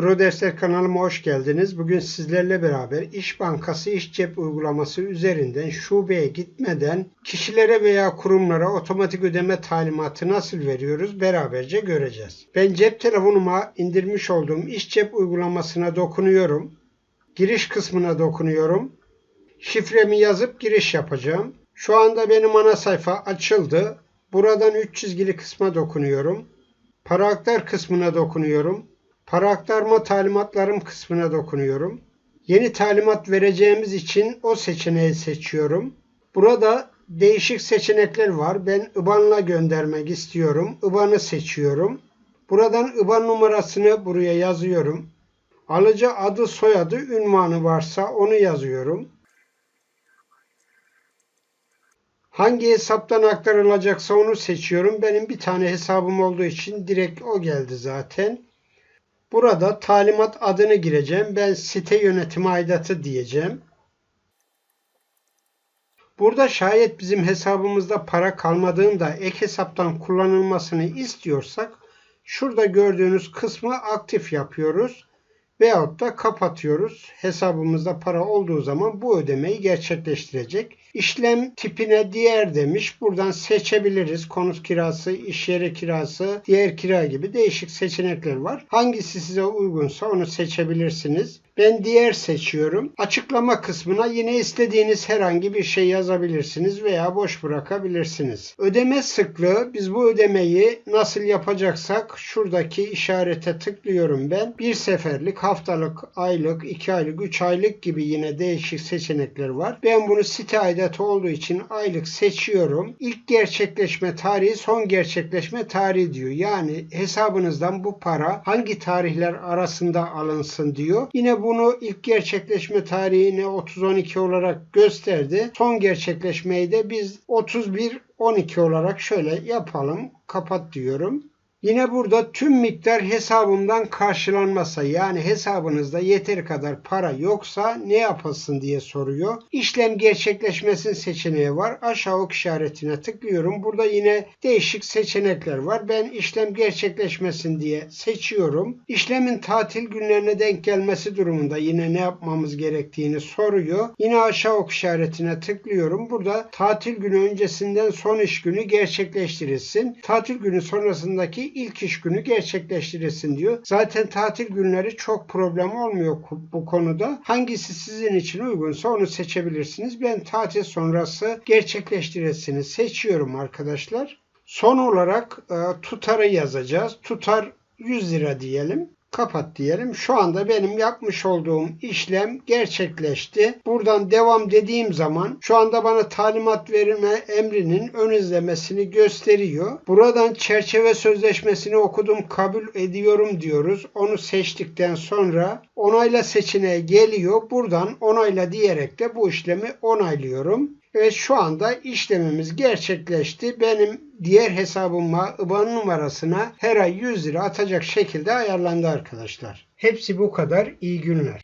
Pro Dersler kanalıma hoş geldiniz. Bugün sizlerle beraber İş Bankası İş Cep uygulaması üzerinden şubeye gitmeden kişilere veya kurumlara otomatik ödeme talimatı nasıl veriyoruz beraberce göreceğiz. Ben cep telefonuma indirmiş olduğum İş Cep uygulamasına dokunuyorum. Giriş kısmına dokunuyorum. Şifremi yazıp giriş yapacağım. Şu anda benim ana sayfa açıldı. Buradan 3 çizgili kısma dokunuyorum. Para aktar kısmına dokunuyorum. Para aktarma talimatlarım kısmına dokunuyorum. Yeni talimat vereceğimiz için o seçeneği seçiyorum. Burada değişik seçenekler var. Ben IBAN'la göndermek istiyorum. IBAN'ı seçiyorum. Buradan IBAN numarasını buraya yazıyorum. Alıcı adı, soyadı, ünvanı varsa onu yazıyorum. Hangi hesaptan aktarılacaksa onu seçiyorum. Benim bir tane hesabım olduğu için direkt o geldi zaten. Burada talimat adını gireceğim. Ben site yönetimi aidatı diyeceğim. Burada şayet bizim hesabımızda para kalmadığında ek hesaptan kullanılmasını istiyorsak şurada gördüğünüz kısmı aktif yapıyoruz veyahut da kapatıyoruz. Hesabımızda para olduğu zaman bu ödemeyi gerçekleştirecek. İşlem tipine diğer demiş. Buradan seçebiliriz. Konut kirası, iş yeri kirası, diğer kira gibi değişik seçenekler var. Hangisi size uygunsa onu seçebilirsiniz. Ben diğer seçiyorum. Açıklama kısmına yine istediğiniz herhangi bir şey yazabilirsiniz veya boş bırakabilirsiniz. Ödeme sıklığı biz bu ödemeyi nasıl yapacaksak şuradaki işarete tıklıyorum ben. Bir seferlik, haftalık, aylık, iki aylık, üç aylık gibi yine değişik seçenekler var. Ben bunu site aidatı olduğu için aylık seçiyorum. İlk gerçekleşme tarihi son gerçekleşme tarihi diyor. Yani hesabınızdan bu para hangi tarihler arasında alınsın diyor. Yine bunu ilk gerçekleşme tarihini 30-12 olarak gösterdi. Son gerçekleşmeyi de biz 31-12 olarak şöyle yapalım. Kapat diyorum. Yine burada tüm miktar hesabımdan karşılanmasa yani hesabınızda yeteri kadar para yoksa ne yapasın diye soruyor. İşlem gerçekleşmesin seçeneği var. Aşağı ok işaretine tıklıyorum. Burada yine değişik seçenekler var. Ben işlem gerçekleşmesin diye seçiyorum. İşlemin tatil günlerine denk gelmesi durumunda yine ne yapmamız gerektiğini soruyor. Yine aşağı ok işaretine tıklıyorum. Burada tatil günü öncesinden son iş günü gerçekleştirilsin. Tatil günü sonrasındaki ilk iş günü gerçekleştirilsin diyor. Zaten tatil günleri çok problem olmuyor bu konuda. Hangisi sizin için uygunsa onu seçebilirsiniz. Ben tatil sonrası gerçekleştirilsini seçiyorum arkadaşlar. Son olarak e, tutarı yazacağız. Tutar 100 lira diyelim kapat diyelim. Şu anda benim yapmış olduğum işlem gerçekleşti. Buradan devam dediğim zaman şu anda bana talimat verme emrinin ön izlemesini gösteriyor. Buradan çerçeve sözleşmesini okudum kabul ediyorum diyoruz. Onu seçtikten sonra onayla seçeneği geliyor. Buradan onayla diyerek de bu işlemi onaylıyorum. Evet şu anda işlemimiz gerçekleşti. Benim diğer hesabıma IBAN numarasına her ay 100 lira atacak şekilde ayarlandı arkadaşlar. Hepsi bu kadar. İyi günler.